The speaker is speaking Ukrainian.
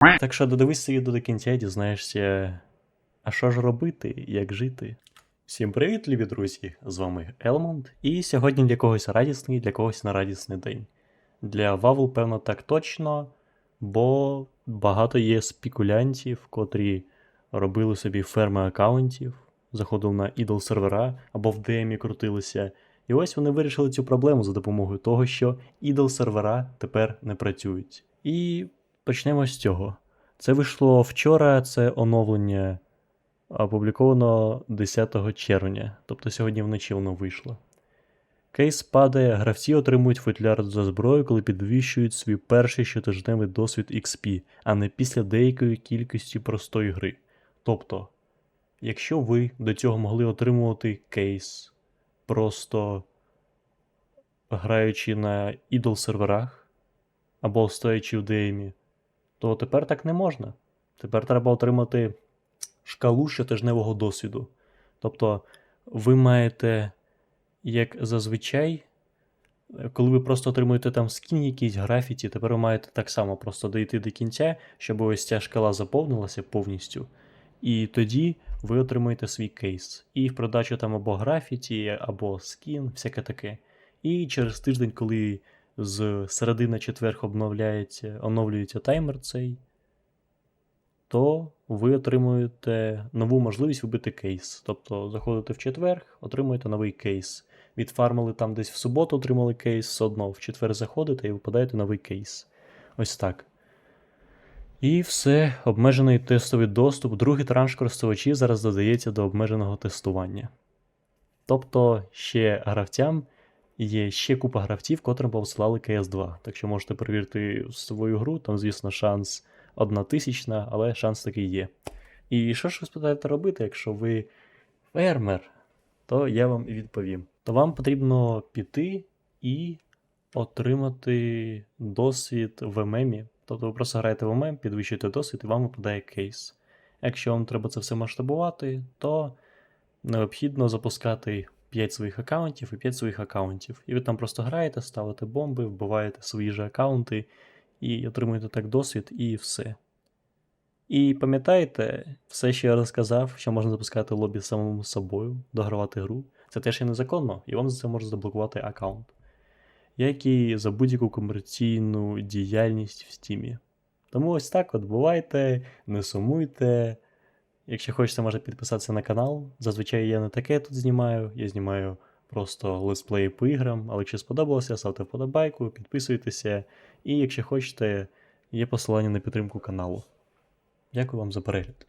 Так що додивись відео до кінця і дізнаєшся, а що ж робити, як жити. Всім привіт, любі друзі! З вами Елмонд, і сьогодні для когось радісний, для когось нерадісний день. Для Вавл, певно, так точно, бо багато є спекулянтів, котрі робили собі ферми аккаунтів, заходили на ідол сервера або в DM крутилися. І ось вони вирішили цю проблему за допомогою того, що ідол сервера тепер не працюють. І почнемо з цього. Це вийшло вчора, це оновлення опубліковано 10 червня, тобто сьогодні вночі воно вийшло. Кейс падає, гравці отримують футляр за зброю, коли підвищують свій перший щотижневий досвід XP, а не після деякої кількості простої гри. Тобто, якщо ви до цього могли отримувати кейс, просто граючи на ідол серверах або стоячи в DM, то тепер так не можна. Тепер треба отримати шкалу щотижневого досвіду. Тобто, ви маєте, як зазвичай, коли ви просто отримуєте там скін якийсь графіті, тепер ви маєте так само просто дійти до кінця, щоб ось ця шкала заповнилася повністю. І тоді ви отримуєте свій кейс. І в продачу там або графіті, або скін, всяке таке. І через тиждень, коли з середини четверг обновляється, оновлюється таймер цей, то ви отримуєте нову можливість вибити кейс. Тобто заходите в четверг, отримуєте новий кейс. Відфармили там десь в суботу, отримали кейс, все одно в четвер заходите і випадаєте новий кейс. Ось так. І все, обмежений тестовий доступ. Другий транш користувачів зараз додається до обмеженого тестування. Тобто ще гравцям є ще купа гравців, котрим посилали CS2. Так що можете перевірити свою гру, там, звісно, шанс одна тисячна, але шанс такий є. І що ж ви спитаєте робити, якщо ви фермер, то я вам відповім. То вам потрібно піти і отримати досвід в ММі. Тобто ви просто граєте в ММ, підвищуєте досвід і вам випадає кейс. Якщо вам треба це все масштабувати, то необхідно запускати 5 своїх аккаунтів і 5 своїх аккаунтів. І ви там просто граєте, ставите бомби, вбиваєте свої ж аккаунти і отримуєте так досвід, і все. І пам'ятаєте, все, що я розказав, що можна запускати лобі самому собою, догравати гру, це теж є незаконно, і вам за це може заблокувати аккаунт. Як і за будь-яку комерційну діяльність в стімі. Тому ось так от бувайте, не сумуйте. Якщо хочете, можете підписатися на канал. Зазвичай я не таке тут знімаю, я знімаю просто летсплеї по іграм, але якщо сподобалося, ставте вподобайку, підписуйтеся. І якщо хочете, є посилання на підтримку каналу. Дякую вам за перегляд.